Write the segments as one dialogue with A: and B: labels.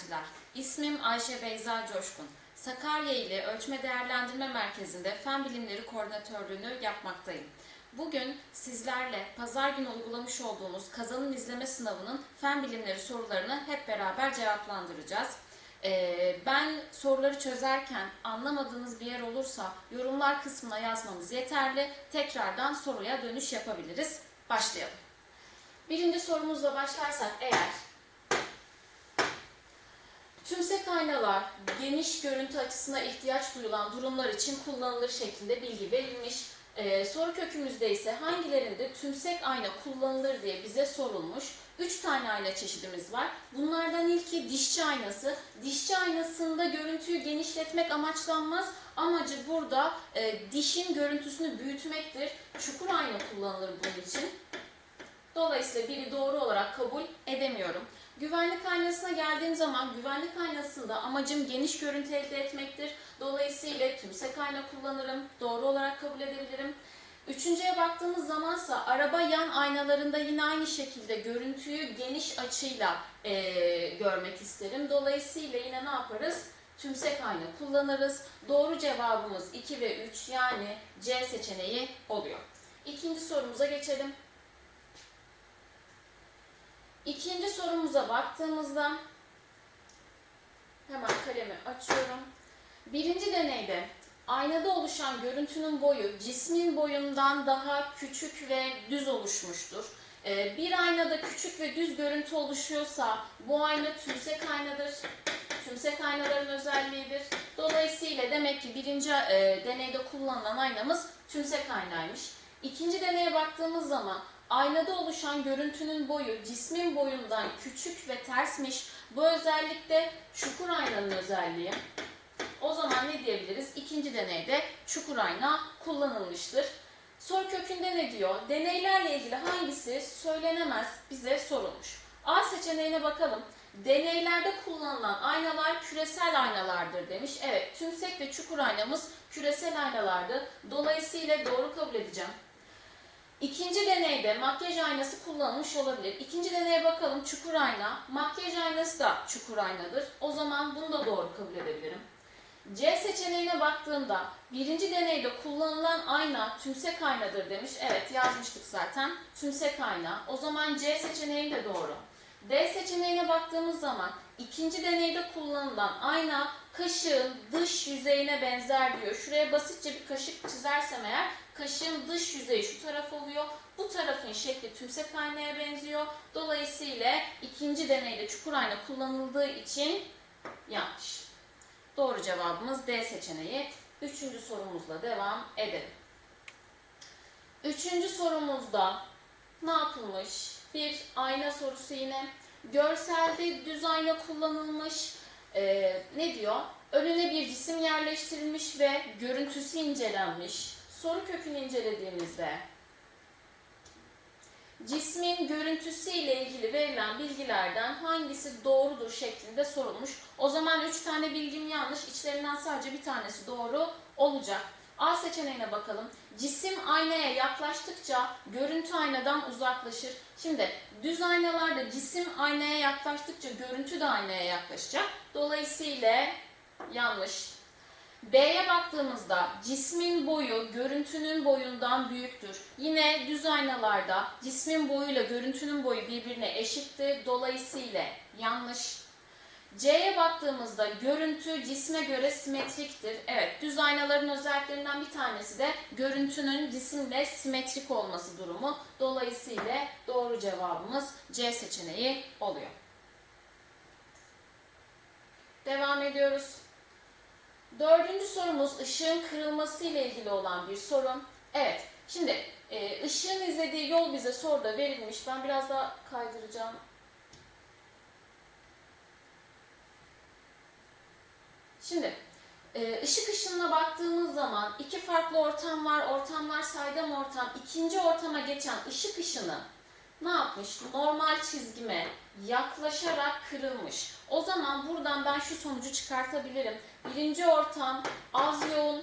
A: öğrenciler. İsmim Ayşe Beyza Coşkun. Sakarya ile Ölçme Değerlendirme Merkezi'nde Fen Bilimleri Koordinatörlüğünü yapmaktayım. Bugün sizlerle pazar günü uygulamış olduğumuz kazanım izleme sınavının fen bilimleri sorularını hep beraber cevaplandıracağız. Ee, ben soruları çözerken anlamadığınız bir yer olursa yorumlar kısmına yazmanız yeterli. Tekrardan soruya dönüş yapabiliriz. Başlayalım. Birinci sorumuzla başlarsak eğer Tümsek aynalar geniş görüntü açısına ihtiyaç duyulan durumlar için kullanılır şeklinde bilgi verilmiş. Ee, soru kökümüzde ise hangilerinde tümsek ayna kullanılır diye bize sorulmuş. 3 tane ayna çeşidimiz var. Bunlardan ilki dişçi aynası. Dişçi aynasında görüntüyü genişletmek amaçlanmaz. Amacı burada e, dişin görüntüsünü büyütmektir. Çukur ayna kullanılır bunun için. Dolayısıyla biri doğru olarak kabul edemiyorum. Güvenlik aynasına geldiğim zaman güvenlik aynasında amacım geniş görüntü elde etmektir. Dolayısıyla tümsek ayna kullanırım. Doğru olarak kabul edebilirim. Üçüncüye baktığımız zamansa araba yan aynalarında yine aynı şekilde görüntüyü geniş açıyla eee, görmek isterim. Dolayısıyla yine ne yaparız? Tümsek ayna kullanırız. Doğru cevabımız 2 ve 3 yani C seçeneği oluyor. İkinci sorumuza geçelim. İkinci sorumuza baktığımızda hemen kalemi açıyorum. Birinci deneyde aynada oluşan görüntünün boyu cismin boyundan daha küçük ve düz oluşmuştur. Ee, Bir aynada küçük ve düz görüntü oluşuyorsa bu ayna tümsek aynadır. Tümsek aynaların özelliğidir. Dolayısıyla demek ki birinci e, deneyde kullanılan aynamız tümsek aynaymış. İkinci deneye baktığımız zaman aynada oluşan görüntünün boyu cismin boyundan küçük ve tersmiş. Bu özellik de çukur aynanın özelliği. O zaman ne diyebiliriz? İkinci deneyde çukur ayna kullanılmıştır. Soru kökünde ne diyor? Deneylerle ilgili hangisi söylenemez bize sorulmuş. A seçeneğine bakalım. Deneylerde kullanılan aynalar küresel aynalardır demiş. Evet, tümsek ve çukur aynamız küresel aynalardı. Dolayısıyla doğru kabul edeceğim. İkinci deneyde makyaj aynası kullanılmış olabilir. İkinci deneye bakalım çukur ayna. Makyaj aynası da çukur aynadır. O zaman bunu da doğru kabul edebilirim. C seçeneğine baktığımda birinci deneyde kullanılan ayna tümsek aynadır demiş. Evet yazmıştık zaten. Tümsek ayna. O zaman C seçeneği de doğru. D seçeneğine baktığımız zaman ikinci deneyde kullanılan ayna kaşığın dış yüzeyine benzer diyor. Şuraya basitçe bir kaşık çizersem eğer kaşığın dış yüzeyi şu taraf oluyor. Bu tarafın şekli tümsek aynaya benziyor. Dolayısıyla ikinci deneyde çukur ayna kullanıldığı için yanlış. Doğru cevabımız D seçeneği. Üçüncü sorumuzla devam edelim. Üçüncü sorumuzda ne yapılmış? Bir ayna sorusu yine. Görselde düz ayna kullanılmış. Ee, ne diyor? Önüne bir cisim yerleştirilmiş ve görüntüsü incelenmiş. Soru kökünü incelediğimizde cismin görüntüsü ile ilgili verilen bilgilerden hangisi doğrudur şeklinde sorulmuş. O zaman 3 tane bilgim yanlış. İçlerinden sadece bir tanesi doğru olacak. A seçeneğine bakalım. Cisim aynaya yaklaştıkça görüntü aynadan uzaklaşır. Şimdi düz aynalarda cisim aynaya yaklaştıkça görüntü de aynaya yaklaşacak. Dolayısıyla yanlış. B'ye baktığımızda cismin boyu görüntünün boyundan büyüktür. Yine düz aynalarda cismin boyuyla görüntünün boyu birbirine eşittir. Dolayısıyla yanlış. C'ye baktığımızda görüntü cisme göre simetriktir. Evet, düz aynaların özelliklerinden bir tanesi de görüntünün cisimle simetrik olması durumu. Dolayısıyla doğru cevabımız C seçeneği oluyor. Devam ediyoruz. Dördüncü sorumuz ışığın kırılması ile ilgili olan bir sorun. Evet, şimdi e, ışığın izlediği yol bize soruda verilmiş. Ben biraz daha kaydıracağım. Şimdi e, ışık ışınına baktığımız zaman iki farklı ortam var. Ortamlar saydam ortam. İkinci ortama geçen ışık ışını ne yapmış? Normal çizgime yaklaşarak kırılmış. O zaman buradan ben şu sonucu çıkartabilirim. Birinci ortam az yoğun,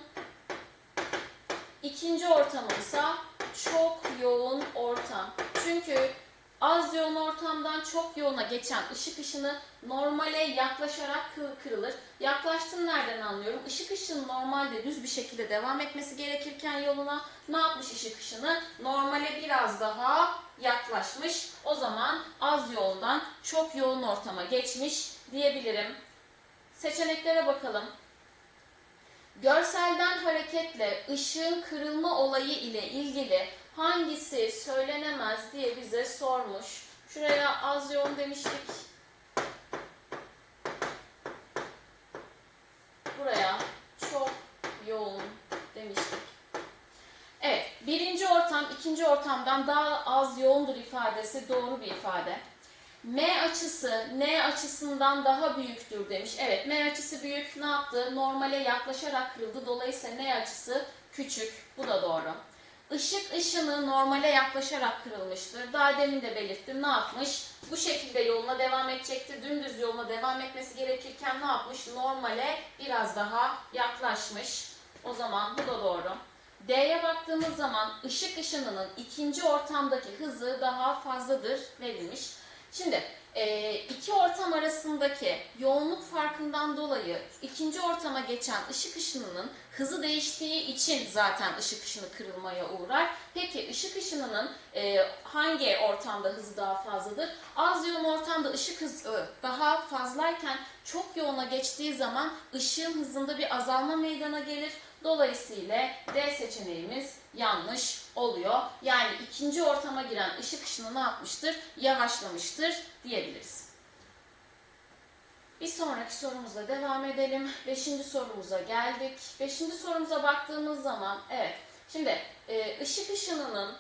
A: ikinci ortamım ise çok yoğun ortam. Çünkü Az yoğun ortamdan çok yoğuna geçen ışık ışını normale yaklaşarak kı- kırılır. Yaklaştığını nereden anlıyorum? Işık ışının normalde düz bir şekilde devam etmesi gerekirken yoluna ne yapmış ışık ışını? Normale biraz daha yaklaşmış. O zaman az yoğundan çok yoğun ortama geçmiş diyebilirim. Seçeneklere bakalım. Görselden hareketle ışığın kırılma olayı ile ilgili hangisi söylenemez diye bize sormuş. Şuraya az yoğun demiştik. Buraya çok yoğun demiştik. Evet, birinci ortam ikinci ortamdan daha az yoğundur ifadesi doğru bir ifade. M açısı N açısından daha büyüktür demiş. Evet M açısı büyük ne yaptı? Normale yaklaşarak kırıldı. Dolayısıyla N açısı küçük. Bu da doğru. Işık ışını normale yaklaşarak kırılmıştır. Daha demin de belirttim. Ne yapmış? Bu şekilde yoluna devam edecekti. Dümdüz yoluna devam etmesi gerekirken ne yapmış? Normale biraz daha yaklaşmış. O zaman bu da doğru. D'ye baktığımız zaman ışık ışınının ikinci ortamdaki hızı daha fazladır verilmiş. Şimdi e, iki ortam arasındaki yoğunluk farkından dolayı ikinci ortama geçen ışık ışınının hızı değiştiği için zaten ışık ışını kırılmaya uğrar. Peki ışık ışınının e, hangi ortamda hızı daha fazladır? Az yoğun ortamda ışık hızı daha fazlayken çok yoğuna geçtiği zaman ışığın hızında bir azalma meydana gelir. Dolayısıyla D seçeneğimiz yanlış oluyor. Yani ikinci ortama giren ışık ışını ne yapmıştır? Yavaşlamıştır diyebiliriz. Bir sonraki sorumuzla devam edelim. Beşinci sorumuza geldik. Beşinci sorumuza baktığımız zaman, evet. Şimdi e, ışık ışınının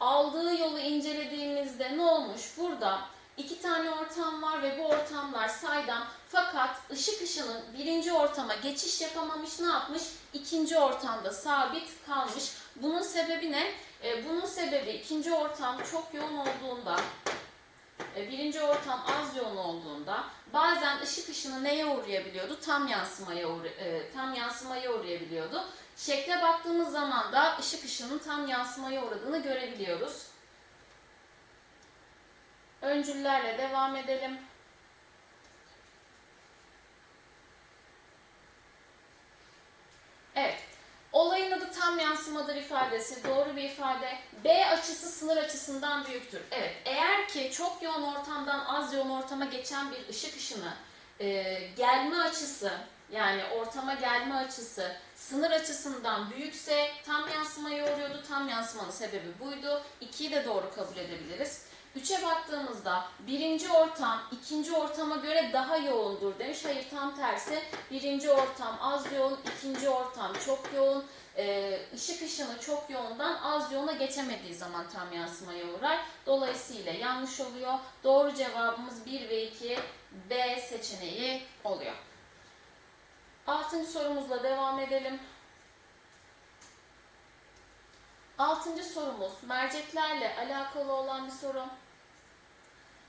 A: aldığı yolu incelediğimizde ne olmuş? Burada iki tane ortam var ve bu ortamlar saydam. Fakat ışık ışının birinci ortama geçiş yapamamış. Ne yapmış? İkinci ortamda sabit kalmış. Bunun sebebi ne? E, bunun sebebi ikinci ortam çok yoğun olduğunda e, birinci ortam az yoğun olduğunda bazen ışık ışını neye uğrayabiliyordu? Tam yansımaya uğra- e, tam yansımaya uğrayabiliyordu. Şekle baktığımız zaman da ışık ışının tam yansımaya uğradığını görebiliyoruz. Öncüllerle devam edelim. Evet. Tam yansımadır ifadesi doğru bir ifade. B açısı sınır açısından büyüktür. Evet. Eğer ki çok yoğun ortamdan az yoğun ortama geçen bir ışık ışını e, gelme açısı yani ortama gelme açısı sınır açısından büyükse tam yansımaya uğruyordu. Tam yansımanın sebebi buydu. 2'yi de doğru kabul edebiliriz. 3'e baktığımızda birinci ortam ikinci ortama göre daha yoğundur demiş. Hayır tam tersi. Birinci ortam az yoğun, ikinci ortam çok yoğun. Ee, ışık ışını çok yoğundan az yoğuna geçemediği zaman tam yansımaya uğrar. Dolayısıyla yanlış oluyor. Doğru cevabımız 1 ve 2 B seçeneği oluyor. Altıncı sorumuzla devam edelim. Altıncı sorumuz merceklerle alakalı olan bir soru.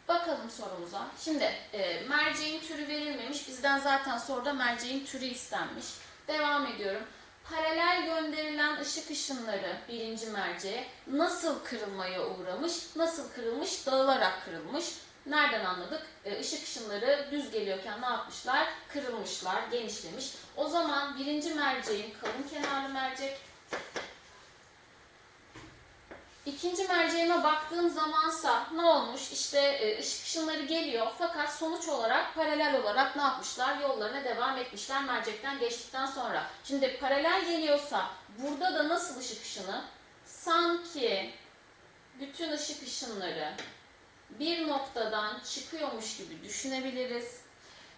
A: Bakalım sorumuza. Şimdi e, merceğin türü verilmemiş. Bizden zaten soruda merceğin türü istenmiş. Devam ediyorum. Paralel gönderilen ışık ışınları birinci merceğe nasıl kırılmaya uğramış? Nasıl kırılmış? Dağılarak kırılmış. Nereden anladık? E, ışık ışınları düz geliyorken ne yapmışlar? Kırılmışlar, genişlemiş. O zaman birinci merceğin kalın kenarlı mercek, İkinci merceğime baktığım zamansa ne olmuş? İşte e, ışık ışınları geliyor fakat sonuç olarak paralel olarak ne yapmışlar? Yollarına devam etmişler mercekten geçtikten sonra. Şimdi paralel geliyorsa burada da nasıl ışık ışını? Sanki bütün ışık ışınları bir noktadan çıkıyormuş gibi düşünebiliriz.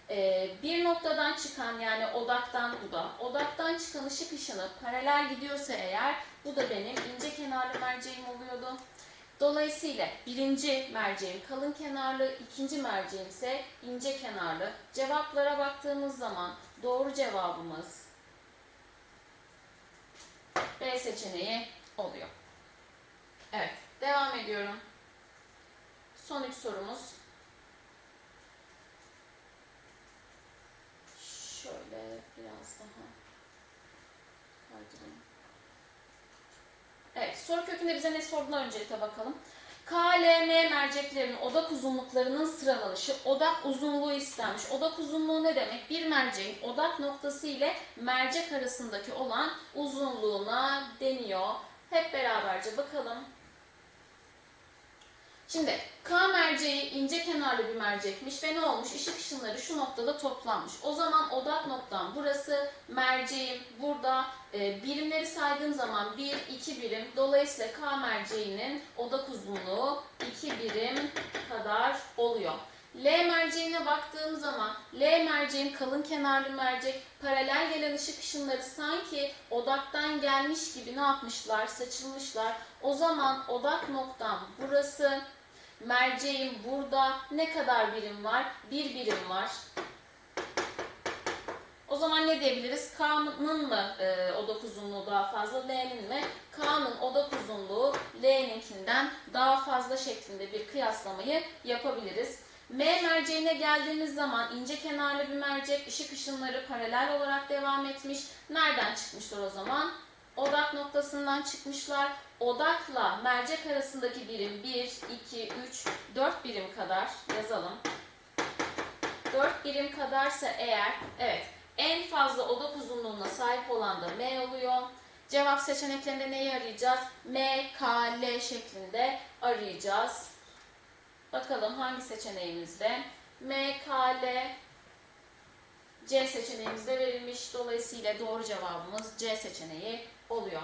A: Ee, bir noktadan çıkan yani odaktan bu da odaktan çıkan ışık ışını paralel gidiyorsa eğer bu da benim ince kenarlı merceğim oluyordu. Dolayısıyla birinci merceğim kalın kenarlı, ikinci merceğim ise ince kenarlı. Cevaplara baktığımız zaman doğru cevabımız B seçeneği oluyor. Evet, devam ediyorum. Son üç sorumuz. Şöyle biraz daha kaydırayım. Evet, soru kökünde bize ne sorduğuna öncelikle bakalım. K, L, M merceklerin odak uzunluklarının sıralanışı, odak uzunluğu istenmiş. Odak uzunluğu ne demek? Bir merceğin odak noktası ile mercek arasındaki olan uzunluğuna deniyor. Hep beraberce bakalım. Şimdi K merceği ince kenarlı bir mercekmiş ve ne olmuş? Işık ışınları şu noktada toplanmış. O zaman odak noktam burası, merceğim burada. E, birimleri saydığım zaman 1, 2 birim. Dolayısıyla K merceğinin odak uzunluğu 2 birim kadar oluyor. L merceğine baktığım zaman L merceğin kalın kenarlı mercek paralel gelen ışık ışınları sanki odaktan gelmiş gibi ne yapmışlar? Saçılmışlar. O zaman odak noktam burası. Merceğim burada. Ne kadar birim var? Bir birim var. O zaman ne diyebiliriz? K'nın mı e, odak uzunluğu daha fazla, L'nin mi? K'nın odak uzunluğu L'ninkinden daha fazla şeklinde bir kıyaslamayı yapabiliriz. M merceğine geldiğimiz zaman ince kenarlı bir mercek, ışık ışınları paralel olarak devam etmiş. Nereden çıkmışlar o zaman? Odak noktasından çıkmışlar. Odakla mercek arasındaki birim 1, 2, 3, 4 birim kadar yazalım. 4 birim kadarsa eğer, evet en fazla odak uzunluğuna sahip olan da M oluyor. Cevap seçeneklerinde neyi arayacağız? M, K, L şeklinde arayacağız. Bakalım hangi seçeneğimizde? M, K, L, C seçeneğimizde verilmiş. Dolayısıyla doğru cevabımız C seçeneği oluyor.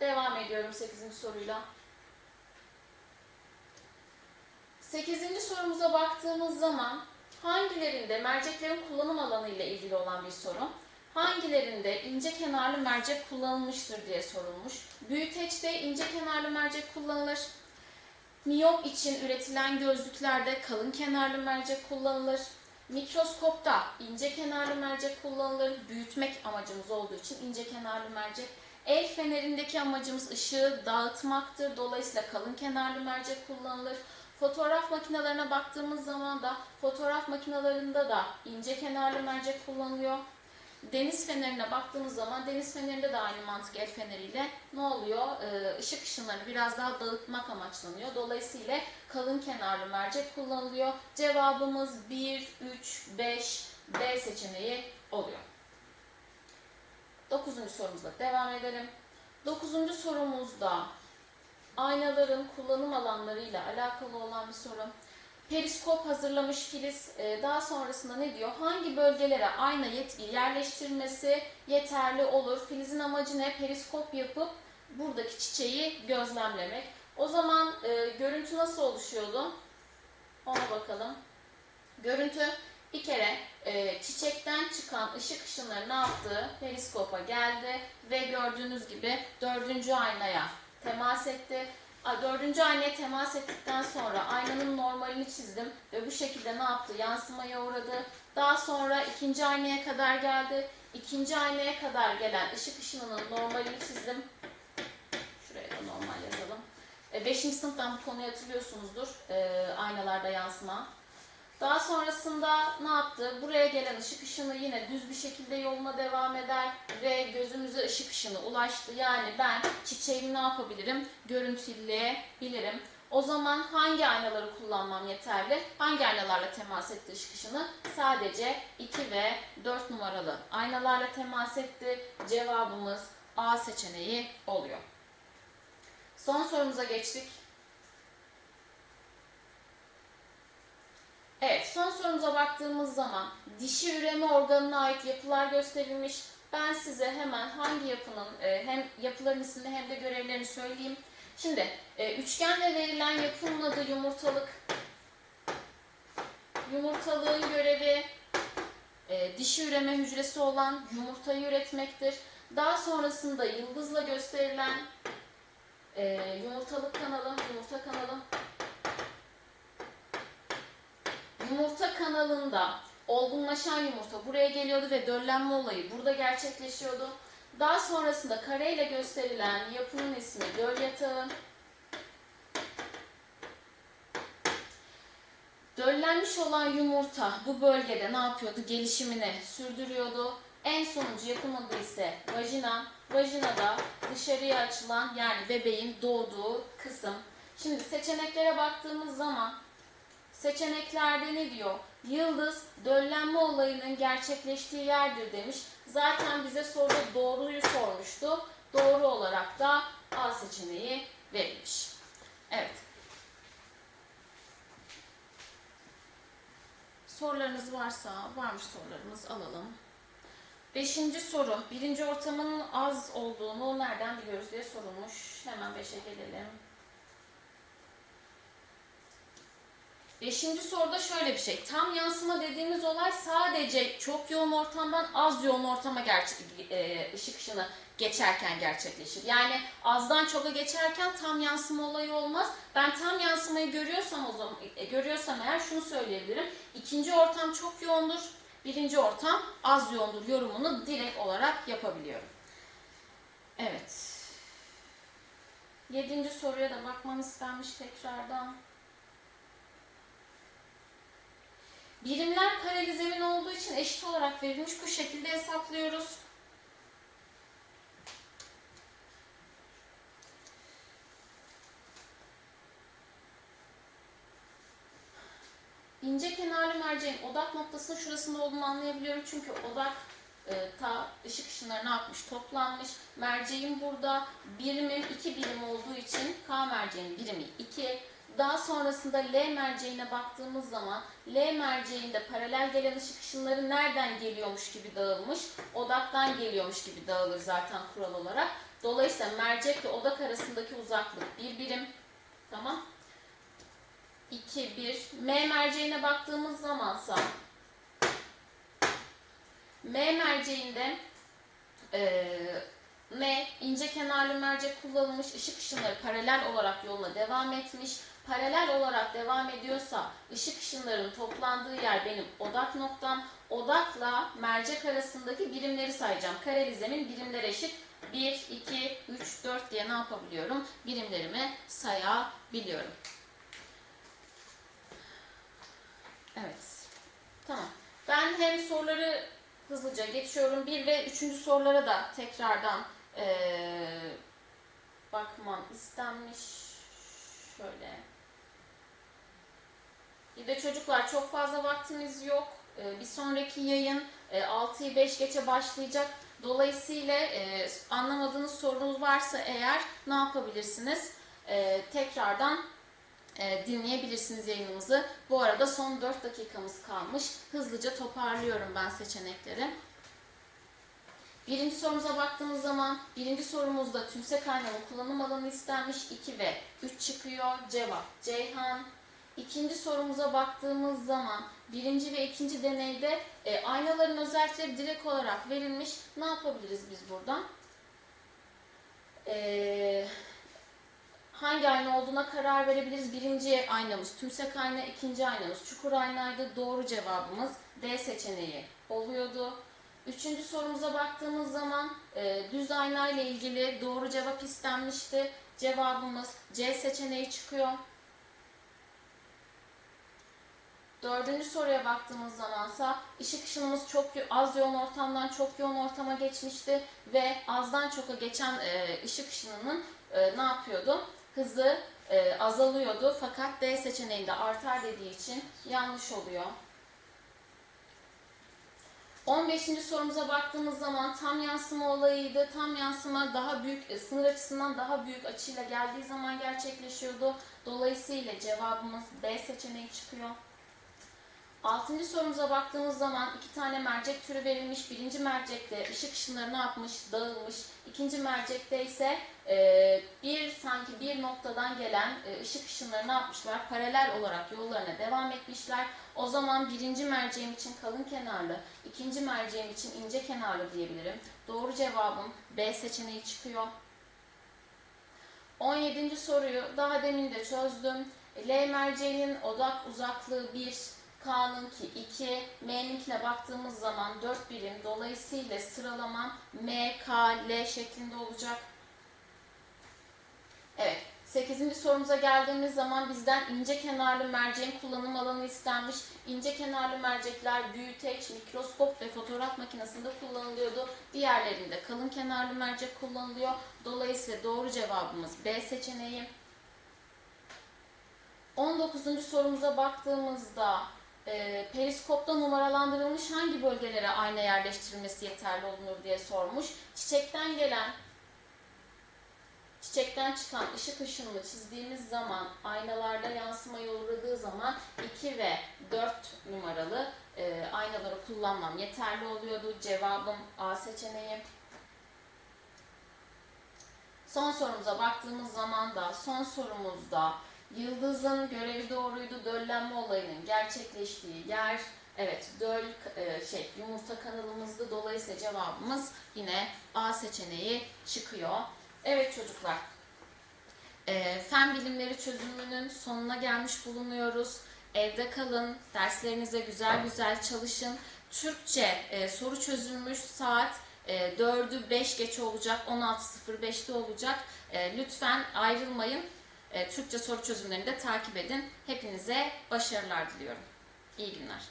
A: Devam ediyorum 8. soruyla. 8. sorumuza baktığımız zaman hangilerinde merceklerin kullanım alanı ile ilgili olan bir soru. Hangilerinde ince kenarlı mercek kullanılmıştır diye sorulmuş. Büyüteçte ince kenarlı mercek kullanılır. Miyop için üretilen gözlüklerde kalın kenarlı mercek kullanılır. Mikroskopta ince kenarlı mercek kullanılır. Büyütmek amacımız olduğu için ince kenarlı mercek. El fenerindeki amacımız ışığı dağıtmaktır. Dolayısıyla kalın kenarlı mercek kullanılır. Fotoğraf makinelerine baktığımız zaman da fotoğraf makinelerinde da ince kenarlı mercek kullanılıyor. Deniz fenerine baktığımız zaman deniz fenerinde de aynı mantık el feneriyle ne oluyor? Ee, ışık ışınlarını biraz daha dağıtmak amaçlanıyor. Dolayısıyla kalın kenarlı mercek kullanılıyor. Cevabımız 1, 3, 5, B seçeneği oluyor. Dokuzuncu sorumuzla devam edelim. Dokuzuncu sorumuzda aynaların kullanım alanlarıyla alakalı olan bir soru. Periskop hazırlamış Filiz. Ee, Daha sonrasında ne diyor? Hangi bölgelere ayna yerleştirmesi yeterli olur? Filiz'in amacı ne? Periskop yapıp buradaki çiçeği gözlemlemek. O zaman e, görüntü nasıl oluşuyordu? Ona bakalım. Görüntü bir kere e, çiçekten çıkan ışık ışınları ne yaptı? Periskopa geldi ve gördüğünüz gibi dördüncü aynaya temas etti. Dördüncü aynaya temas ettikten sonra aynanın normalini çizdim ve bu şekilde ne yaptı? Yansımaya uğradı. Daha sonra ikinci aynaya kadar geldi. İkinci aynaya kadar gelen ışık ışınının normalini çizdim. Şuraya da normal yazalım. E, beşinci sınıftan bu konuyu hatırlıyorsunuzdur. E, aynalarda yansıma. Daha sonrasında ne yaptı? Buraya gelen ışık ışını yine düz bir şekilde yoluna devam eder ve gözümüze ışık ışını ulaştı. Yani ben çiçeğimi ne yapabilirim? Görüntüleyebilirim. O zaman hangi aynaları kullanmam yeterli? Hangi aynalarla temas etti ışık ışını? Sadece 2 ve 4 numaralı aynalarla temas etti. Cevabımız A seçeneği oluyor. Son sorumuza geçtik. Sorumuza baktığımız zaman dişi üreme organına ait yapılar gösterilmiş. Ben size hemen hangi yapının e, hem yapıların ismini hem de görevlerini söyleyeyim. Şimdi e, üçgenle verilen yapının adı yumurtalık. Yumurtalığın görevi e, dişi üreme hücresi olan yumurtayı üretmektir. Daha sonrasında yıldızla gösterilen yumurtalık kanalı, yumurta kanalı Yumurta kanalında olgunlaşan yumurta buraya geliyordu ve döllenme olayı burada gerçekleşiyordu. Daha sonrasında kareyle gösterilen yapının ismi döl yatağı. Döllenmiş olan yumurta bu bölgede ne yapıyordu? Gelişimini sürdürüyordu. En sonuncu yapım adı ise vajina. Vajinada dışarıya açılan yani bebeğin doğduğu kısım. Şimdi seçeneklere baktığımız zaman seçeneklerde ne diyor? Yıldız döllenme olayının gerçekleştiği yerdir demiş. Zaten bize soruda doğruyu sormuştu. Doğru olarak da A seçeneği verilmiş. Evet. Sorularınız varsa, varmış sorularımız alalım. Beşinci soru. Birinci ortamın az olduğunu nereden biliyoruz diye sorulmuş. Hemen beşe gelelim. Beşinci soruda şöyle bir şey. Tam yansıma dediğimiz olay sadece çok yoğun ortamdan az yoğun ortama gerçek, e, ışık ışını geçerken gerçekleşir. Yani azdan çoka geçerken tam yansıma olayı olmaz. Ben tam yansımayı görüyorsam o zaman e, görüyorsam eğer şunu söyleyebilirim. İkinci ortam çok yoğundur. Birinci ortam az yoğundur yorumunu direkt olarak yapabiliyorum. Evet. Yedinci soruya da bakmam istenmiş tekrardan. Birimler kareli zemin olduğu için eşit olarak verilmiş. Bu şekilde hesaplıyoruz. İnce kenarlı merceğin odak noktasının şurasında olduğunu anlayabiliyorum. Çünkü odak e, ta ışık ışınları ne yapmış? Toplanmış. Merceğin burada birimim 2 birim olduğu için K merceğin birimi 2. Daha sonrasında L merceğine baktığımız zaman L merceğinde paralel gelen ışık ışınları nereden geliyormuş gibi dağılmış? Odaktan geliyormuş gibi dağılır zaten kural olarak. Dolayısıyla mercekle odak arasındaki uzaklık bir birim. Tamam. 2, 1. M merceğine baktığımız zamansa M merceğinde eee M ince kenarlı mercek kullanılmış ışık ışınları paralel olarak yoluna devam etmiş. Paralel olarak devam ediyorsa ışık ışınlarının toplandığı yer benim odak noktam. Odakla mercek arasındaki birimleri sayacağım. Kareli zemin birimler eşit. 1, 2, 3, 4 diye ne yapabiliyorum? Birimlerimi sayabiliyorum. Evet. Tamam. Ben hem soruları hızlıca geçiyorum. Bir ve üçüncü sorulara da tekrardan eee bakmam istenmiş. Şöyle. Bir de çocuklar çok fazla vaktimiz yok. Ee, bir sonraki yayın e, 6'yı 5 geçe başlayacak. Dolayısıyla e, anlamadığınız sorunuz varsa eğer ne yapabilirsiniz? E, tekrardan e, dinleyebilirsiniz yayınımızı. Bu arada son 4 dakikamız kalmış. Hızlıca toparlıyorum ben seçenekleri. Birinci sorumuza baktığımız zaman birinci sorumuzda tümsek kaynağının kullanım alanı istenmiş 2 ve 3 çıkıyor. Cevap Ceyhan. İkinci sorumuza baktığımız zaman birinci ve ikinci deneyde e, aynaların özellikleri direkt olarak verilmiş. Ne yapabiliriz biz buradan? E, hangi ayna olduğuna karar verebiliriz. Birinci aynamız tümsek ayna, ikinci aynamız çukur aynaydı. Doğru cevabımız D seçeneği oluyordu. Üçüncü sorumuza baktığımız zaman e, düz ayna ile ilgili doğru cevap istenmişti. Cevabımız C seçeneği çıkıyor. Dördüncü soruya baktığımız zamansa ışık ışınımız çok az yoğun ortamdan çok yoğun ortama geçmişti ve azdan çoka geçen e, ışık ışınının e, ne yapıyordu? Hızı e, azalıyordu fakat D seçeneğinde artar dediği için yanlış oluyor. 15. sorumuza baktığımız zaman tam yansıma olayıydı. Tam yansıma daha büyük, e, sınır açısından daha büyük açıyla geldiği zaman gerçekleşiyordu. Dolayısıyla cevabımız B seçeneği çıkıyor. Altıncı sorumuza baktığımız zaman iki tane mercek türü verilmiş. Birinci mercekte ışık ışınları ne yapmış? Dağılmış. İkinci mercekte ise e, bir sanki bir noktadan gelen e, ışık ışınları ne yapmışlar? Paralel olarak yollarına devam etmişler. O zaman birinci merceğim için kalın kenarlı, ikinci merceğim için ince kenarlı diyebilirim. Doğru cevabım B seçeneği çıkıyor. 17. soruyu daha demin de çözdüm. L merceğinin odak uzaklığı 1, K'nınki 2, M'ninkine baktığımız zaman 4 birim. Dolayısıyla sıralama M, K, L şeklinde olacak. Evet. 8. sorumuza geldiğimiz zaman bizden ince kenarlı merceğin kullanım alanı istenmiş. İnce kenarlı mercekler büyüteç, mikroskop ve fotoğraf makinesinde kullanılıyordu. Diğerlerinde kalın kenarlı mercek kullanılıyor. Dolayısıyla doğru cevabımız B seçeneği. 19. sorumuza baktığımızda e, periskopta numaralandırılmış hangi bölgelere ayna yerleştirilmesi yeterli olunur diye sormuş. Çiçekten gelen çiçekten çıkan ışık ışınını çizdiğimiz zaman aynalarda yansımaya uğradığı zaman 2 ve 4 numaralı e, aynaları kullanmam yeterli oluyordu. Cevabım A seçeneği. Son sorumuza baktığımız zaman da son sorumuzda yıldızın görevi doğruydu döllenme olayının gerçekleştiği yer evet döl e, şey yumurta kanalımızdı dolayısıyla cevabımız yine A seçeneği çıkıyor. Evet çocuklar e, fen bilimleri çözümünün sonuna gelmiş bulunuyoruz. Evde kalın, derslerinize güzel güzel çalışın. Türkçe e, soru çözülmüş saat e, 4'ü 5 geç olacak, 16.05'te olacak. Lütfen ayrılmayın. E, Türkçe soru çözümlerini de takip edin. Hepinize başarılar diliyorum. İyi günler.